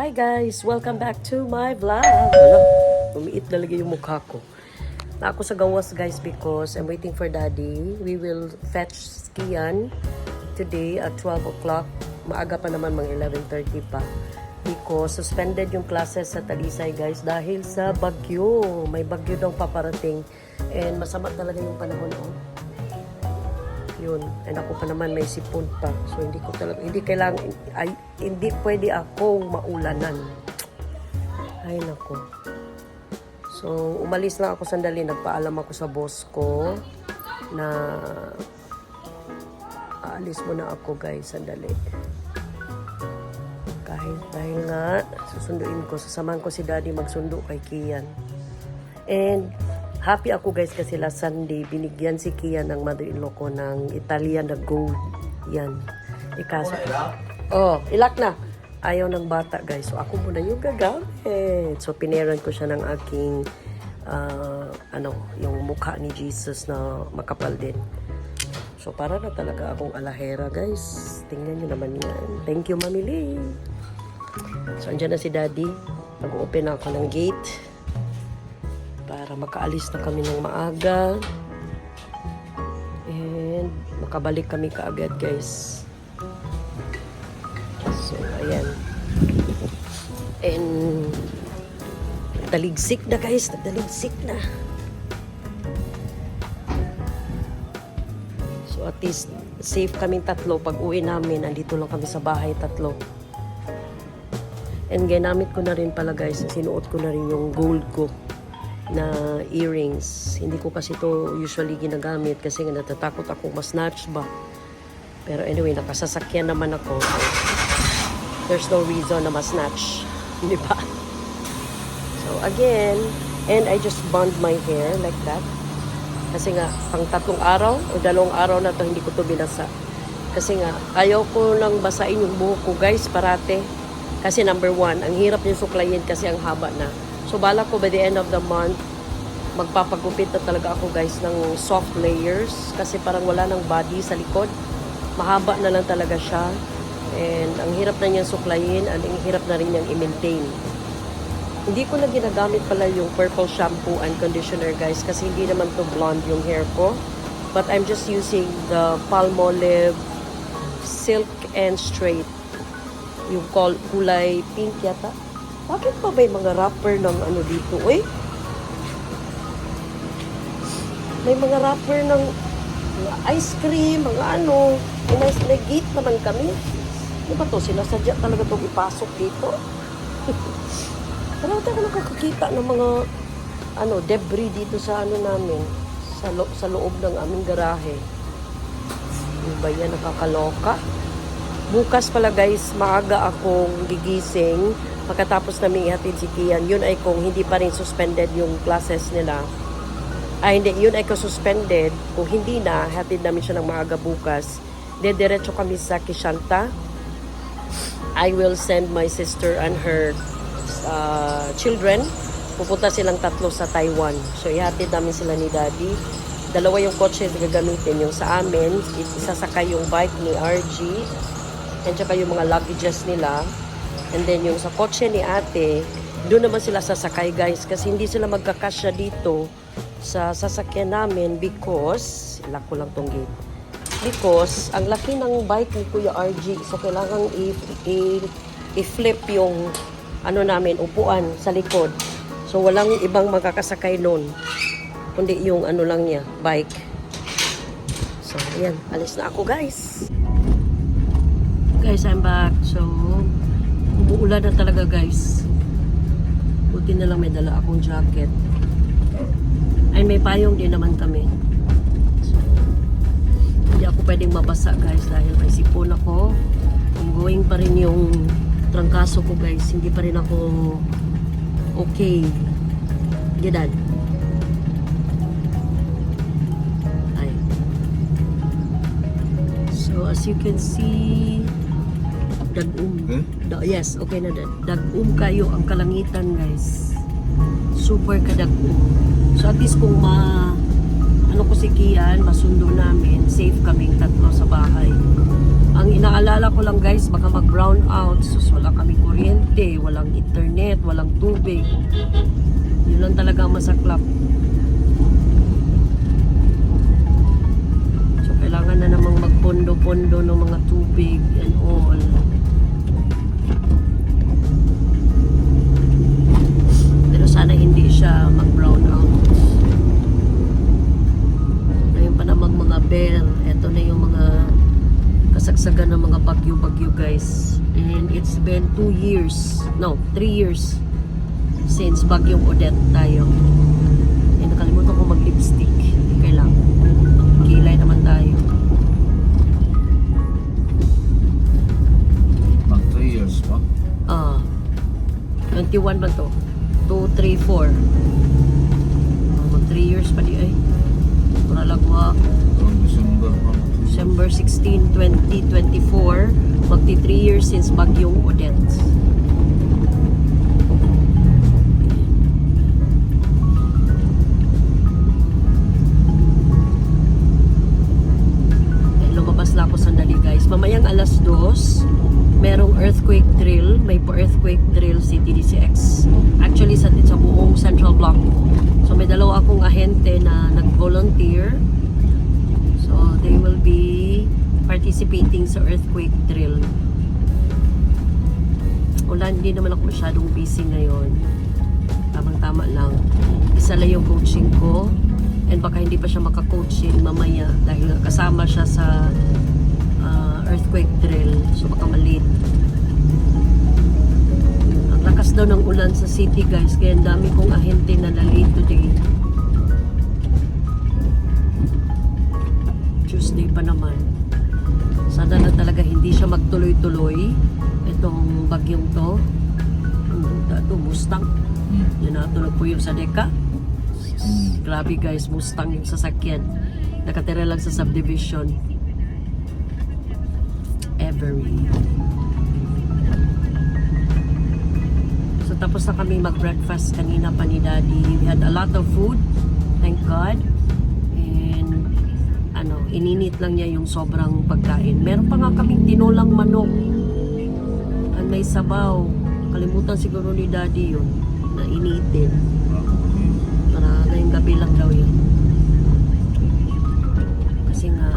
Hi guys! Welcome back to my vlog! Wala, umiit talaga yung mukha ko. Na ako sa gawas guys because I'm waiting for daddy. We will fetch Kian today at 12 o'clock. Maaga pa naman mga 11.30 pa. Because suspended yung classes sa Talisay guys dahil sa bagyo. May bagyo daw paparating. And masama talaga yung panahon. Oh. Yun. And ako pa naman may sipon pa. So hindi ko talaga, hindi kailangan, ay, hindi pwede akong maulanan. Ay nako. So umalis lang ako sandali, nagpaalam ako sa boss ko na aalis muna ako guys, sandali. Kahit dahil nga, susunduin ko, sasamahan ko si daddy magsundo kay Kian. And happy ako guys kasi last Sunday, binigyan si Kian ng mother-in-law ko ng Italian na gold. Yan. Ikaso. Oh, ilak na. Ayaw ng bata guys. So ako muna yung gagamit. So pineran ko siya ng aking ah, ano, yung mukha ni Jesus na makapal din. So para na talaga akong alahera guys. Tingnan nyo naman yan. Thank you Mami Lee. So andyan na si Daddy. Nag-open ako ng gate para makaalis na kami ng maaga. And makabalik kami kaagad guys. So ayan. And taligsik na guys. Taligsik na. So at least safe kaming tatlo. Pag uwi namin andito lang kami sa bahay tatlo. And ginamit ko na rin pala guys. Sinuot ko na rin yung gold ko na earrings. Hindi ko kasi to usually ginagamit kasi nga natatakot ako ma-snatch ba. Pero anyway, nakasasakyan naman ako. So, there's no reason na ma-snatch. Di ba? So again, and I just bond my hair like that. Kasi nga, pang tatlong araw o dalawang araw na to hindi ko to binasa. Kasi nga, ayaw ko lang basain yung buhok ko guys, parate. Kasi number one, ang hirap yung suklayin kasi ang haba na. So bala ko by the end of the month, magpapagupit na talaga ako guys ng soft layers kasi parang wala ng body sa likod. Mahaba na lang talaga siya. And ang hirap na niyang suklayin at ang hirap na rin niyang i-maintain. Hindi ko na ginagamit pala yung purple shampoo and conditioner guys kasi hindi naman to blonde yung hair ko. But I'm just using the Palmolive Silk and Straight. Yung kulay pink yata. Bakit pa ba yung mga rapper ng ano dito? Uy! May mga rapper ng mga ice cream, mga ano. May, may gate naman kami. Ano ba to? Sinasadya talaga itong ipasok dito. Parang tayo nakakakita ng mga ano, debris dito sa ano namin. Sa, lo, sa loob ng aming garahe. Ano ba yan? Nakakaloka. Bukas pala guys, maaga akong gigising pagkatapos namin ihatid si Kian. Yun ay kung hindi pa rin suspended yung classes nila. Ay hindi, yun ay kung suspended. Kung hindi na, hatid namin siya ng maaga bukas. Dediretso kami sa Kishanta. I will send my sister and her uh, children. Pupunta silang tatlo sa Taiwan. So ihatid namin sila ni Daddy. Dalawa yung kotse na gagamitin. Yung sa amin, isasakay yung bike ni RG. And saka yung mga luggages nila. And then yung sa kotse ni ate, doon naman sila sasakay guys. Kasi hindi sila magkakasya dito sa sasakyan namin because, ilak ko lang tong gate. Because, ang laki ng bike ni Kuya RG. So, kailangan i-flip yung ano namin, upuan sa likod. So, walang ibang magkakasakay nun. Kundi yung ano lang niya, bike. So, ayan. Alis na ako, guys. Guys, I'm back. So, umuulan na talaga, guys. Buti na lang may dala akong jacket. Ay, may payong din naman kami. So, hindi ako pwedeng mabasa, guys, dahil may sipon ako. Ongoing pa rin yung trangkaso ko, guys. Hindi pa rin ako okay. Gedad. Ay. So, as you can see, dag-um. Hmm? Da- yes, okay na. dag- Dag-um kayo ang kalangitan, guys. Super ka dag-um. So, at least kung ma ano ko si Kian, masundo namin, safe kaming tatlo sa bahay. Ang inaalala ko lang guys, baka mag-brown out. Sus, wala kami kuryente, walang internet, walang tubig. Yun lang talaga masaklap. So, kailangan na namang magpondo-pondo ng mga tubig and all. Kasagsagan ng mga bagyo-bagyo guys. And it's been two years, no, three years since bagyong Odette tayo. Eh, nakalimutan ko mag-lipstick. Kailangan. Kilay naman tayo. Mag 3 years pa. Ah, 21 ba to? 2, 3, 4. Oh, mag 3 years pa di ay. Para lagwa. Noong December pa. December 16, 2024. Magti 3 years since bagyong Odette. Eh, lumabas lang ako sandali guys. Mamayang alas 2, merong earthquake drill. May pa-earthquake drill si TDCX. Actually, sa, sa buong Central Block. So, may dalawa akong ahente na nag-volunteer. So, they will be participating sa earthquake drill. Wala, hindi naman ako masyadong busy ngayon. Tamang-tama lang. Isa lang yung coaching ko. And baka hindi pa siya makakoaching mamaya dahil kasama siya sa ah, earthquake drill. So baka malate. Lakas daw ng ulan sa city guys. Kaya ang dami kong ahente na na-late today. Tuesday pa naman. Sana na talaga hindi siya magtuloy-tuloy. Itong bagyong to. Ang to, Mustang. Hmm. Yan na, tulog po yung sa deka. Grabe guys, Mustang yung sasakyan. Nakatira lang sa subdivision. Every. So tapos na kami mag-breakfast kanina pa ni Daddy. We had a lot of food. Thank God. Ininit lang niya yung sobrang pagkain. Meron pa nga kaming tinulang manok. Ang may sabaw. Kalimutan siguro ni Daddy yun na initin. Para ngayong gabi lang daw yun. Kasi nga,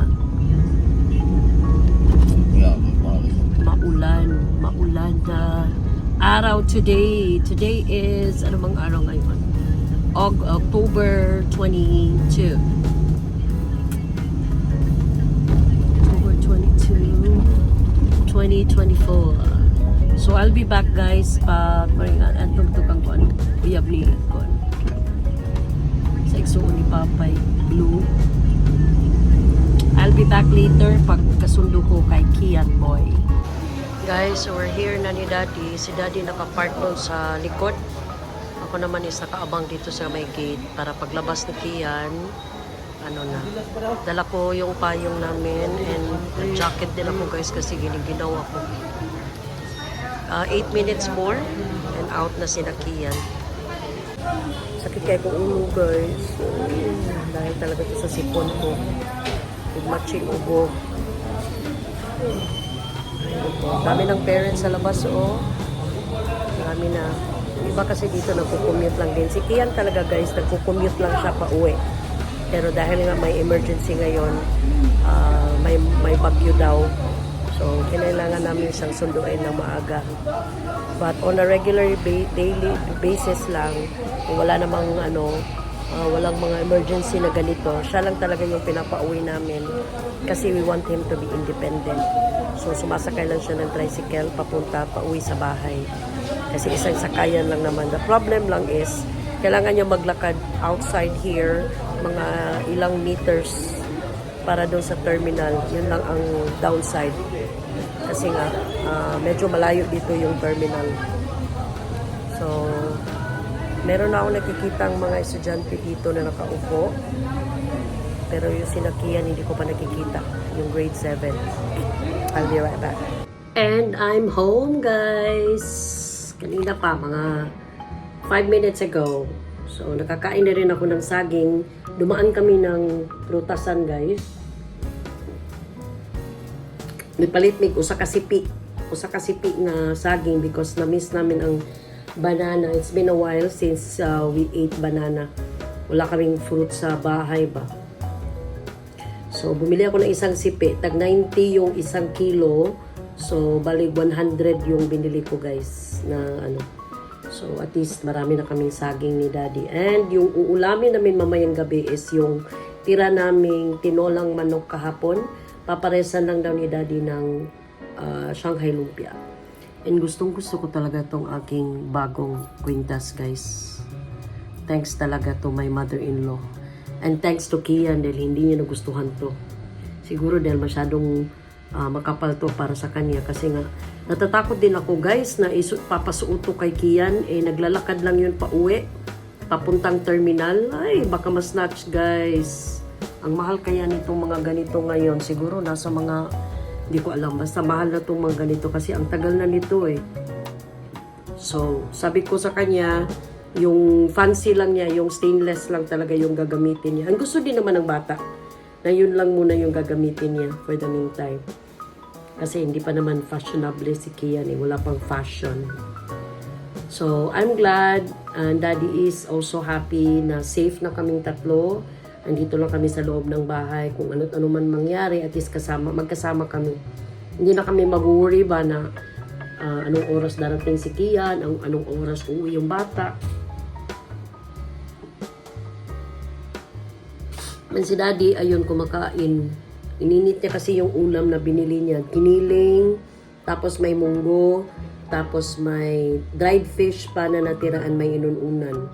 maulan, maulan na araw today. Today is, ano bang araw ngayon? October 22. 2024. So I'll be back guys pag maringan at tugtugan ko ano, uyab ni ko. Sa igsuon ni Papay Blue. I'll be back later pag kasundo ko kay Kian Boy. Guys, so we're here na ni Daddy. Si Daddy nakapark doon sa likod. Ako naman is nakaabang dito sa may gate para paglabas ni Kian, ano na, dala ko yung payong namin and jacket din ako guys kasi giniginaw ako. 8 minutes more and out na si Kian. Sakit kayo kong ulo guys. Dahil talaga ito sa sipon ko. With matching ubo. Dami ng parents sa labas, oh. Marami na. Iba kasi dito nagko-commute lang din. Si Kian talaga guys, nagko-commute lang siya pa uwi. Pero dahil nga may emergency ngayon, ah, may, may bagyo daw. So, kinailangan namin siyang sunduin ng maaga. But on a regular ba- daily basis lang, wala namang ano, ah, walang mga emergency na ganito, siya lang talaga yung pinapauwi namin kasi we want him to be independent. So sumasakay lang siya ng tricycle papunta pauwi sa bahay. Kasi isang sakayan lang naman. The problem lang is, kailangan niya maglakad outside here, mga ilang meters para doon sa terminal. Yun lang ang downside. Kasi nga, ah, medyo malayo dito yung terminal. So, meron na ako nakikita mga estudyante dito na nakaupo. Pero yung sinakian, hindi ko pa nakikita. Yung grade 7. I'll be right back. And I'm home, guys. Kanina pa, mga 5 minutes ago. So, nakakain na rin ako ng saging. Dumaan kami ng prutasan, guys. Nipalit mig usa ka sipi. Usa ka nga saging because na-miss namin ang banana. It's been a while since uh, we ate banana. Wala kaming fruit sa bahay ba. So, bumili ako ng isang sipi. Tag 90 yung isang kilo. So, bali 100 yung binili ko guys na ano. So, at least marami na kaming saging ni Daddy. And yung uulamin namin mamayang gabi is yung tira naming tinolang manok kahapon. Paparesan lang daw ni Daddy ng ah, Shanghai Lumpia. And gustong gusto ko talaga tong aking bagong kwintas guys. Thanks talaga to my mother-in-law. And thanks to Kian dahil hindi niya nagustuhan to. Siguro dahil masyadong ah, makapal to para sa kanya. Kasi nga natatakot din ako guys na isu- papasuot kay Kian. Eh naglalakad lang yun pa uwi papuntang terminal. Ay baka ma-snatch guys. Ang mahal kaya nitong mga ganito ngayon. Siguro nasa mga hindi ko alam basta mahal na tong mga ganito kasi ang tagal na nito eh. So, sabi ko sa kanya, yung fancy lang niya, yung stainless lang talaga yung gagamitin niya. Ang gusto din naman ng bata na yun lang muna yung gagamitin niya for the meantime. Kasi hindi pa naman fashionable si Kian eh. Wala pang fashion. So, I'm glad and Daddy is also happy na safe na kaming tatlo. Andito lang kami sa loob ng bahay. Kung ano't ano man mangyari, at least kasama, magkasama kami. Hindi na kami mag-worry ba na ah, anong oras darating si Kian, ang, anong oras uuwi yung bata. Man si Daddy, ayun, kumakain. Ininit niya kasi yung ulam na binili niya. Kiniling, tapos may munggo, tapos may dried fish pa na natiraan may inununan.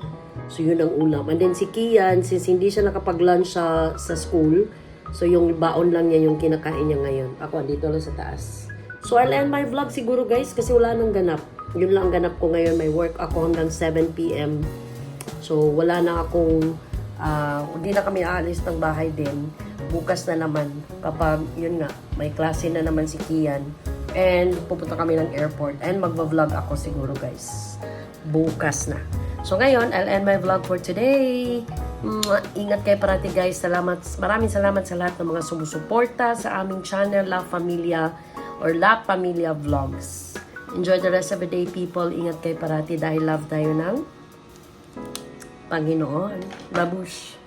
So, yun ang ulam. And then si Kian, since hindi siya nakapag-lunch sa, sa school, so yung baon lang niya yung kinakain niya ngayon. Ako, dito lang sa taas. So, I'll end my vlog siguro guys kasi wala nang ganap. Yun lang ang ganap ko ngayon. May work ako hanggang 7pm. So, wala na akong, ah, hindi na kami aalis ng bahay din. Bukas na naman, kapag, yun nga, may klase na naman si Kian. And, pupunta kami ng airport. And, magva-vlog ako siguro, guys. Bukas na. So, ngayon, I'll end my vlog for today. Ingat kayo parati, guys. Salamat, maraming salamat sa lahat ng mga sumusuporta sa aming channel, La Familia or La Familia Vlogs. Enjoy the rest of the day, people. Ingat kayo parati dahil love tayo ng Panginoon. Babush!